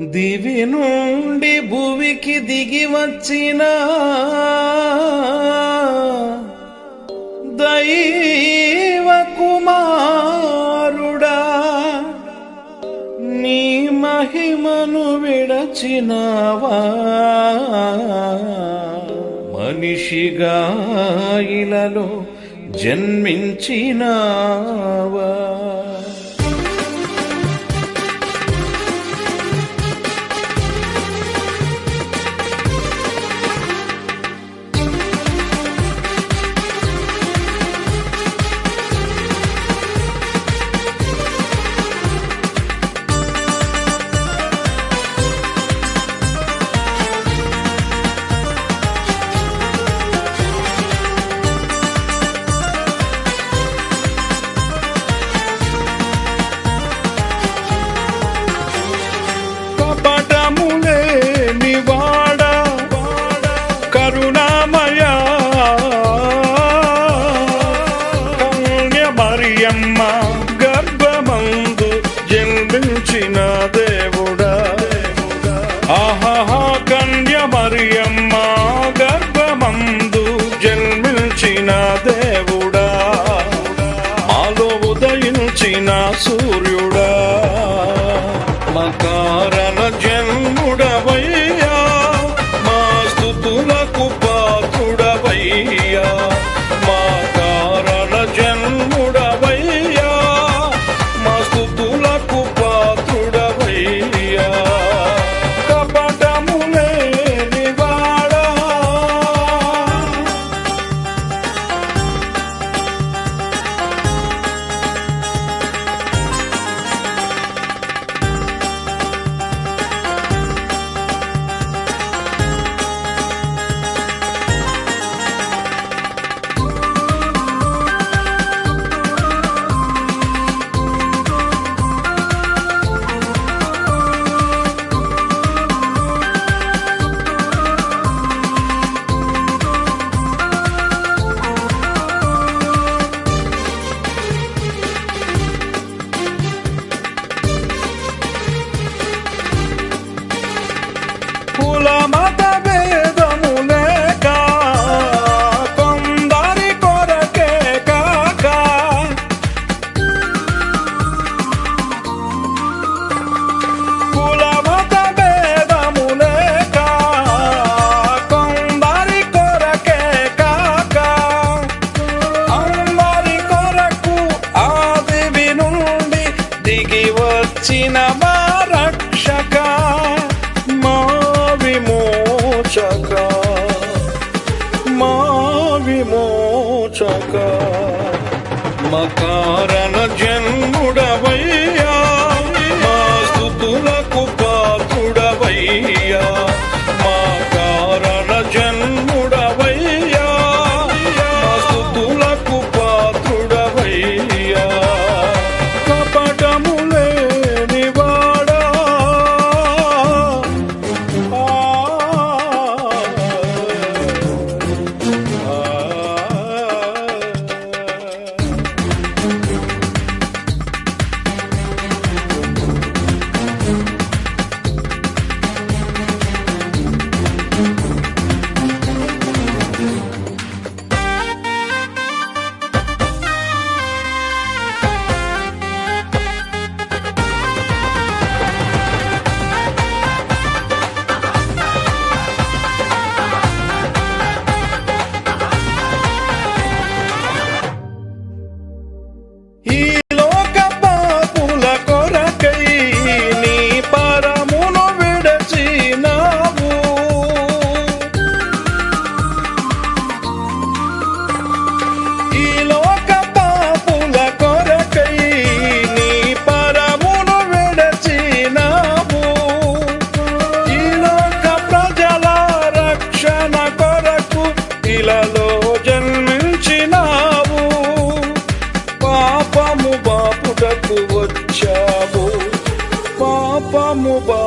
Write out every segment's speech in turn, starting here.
దివి నుండి భూమికి దిగి వచ్చిన దైవ కుమారుడా నీ మహిమను విడచినవా? మనిషిగా ఇలలో జన్మించినావా? గర్భమందు జన్మించిన దేవుడా. ఆహా కన్య మరియమ్మ గర్భమందు జన్మించిన దేవుడా. మాలో ఉదయించిన సూర్యుడా. మకార విమోచక మకారణ జన్మ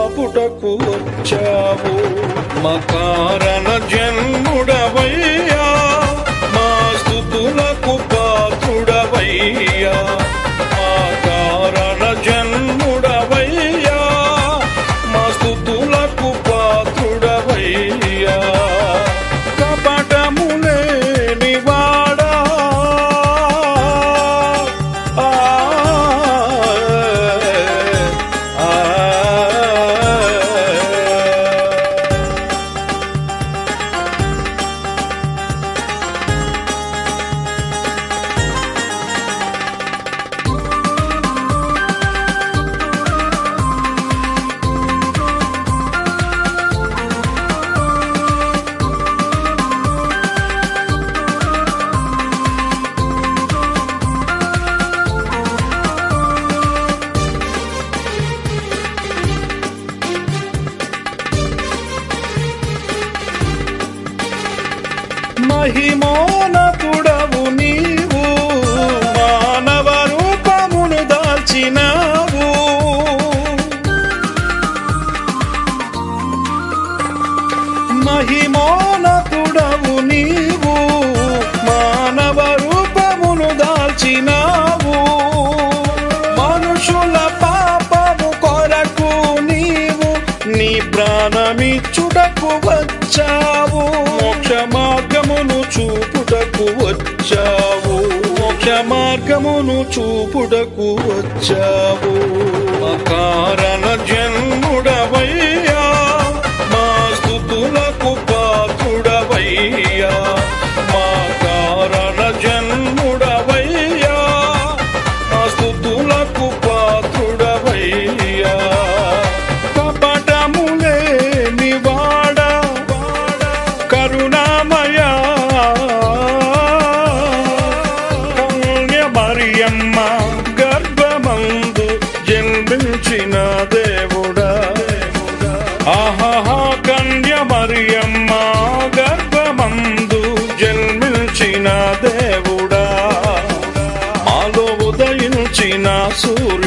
కాపుటకు వచ్చావు. మకారణ జన్ముడవయ్యా. మా స్థుతులకు పాత్రుడవయ్యా. రమించుటకు వచ్చావు. మోక్ష మార్గమును చూపుటకు వచ్చావు. మోక్ష మార్గమును చూపుటకు వచ్చావు. కారణ జన్ముడా చూచిన సూర్య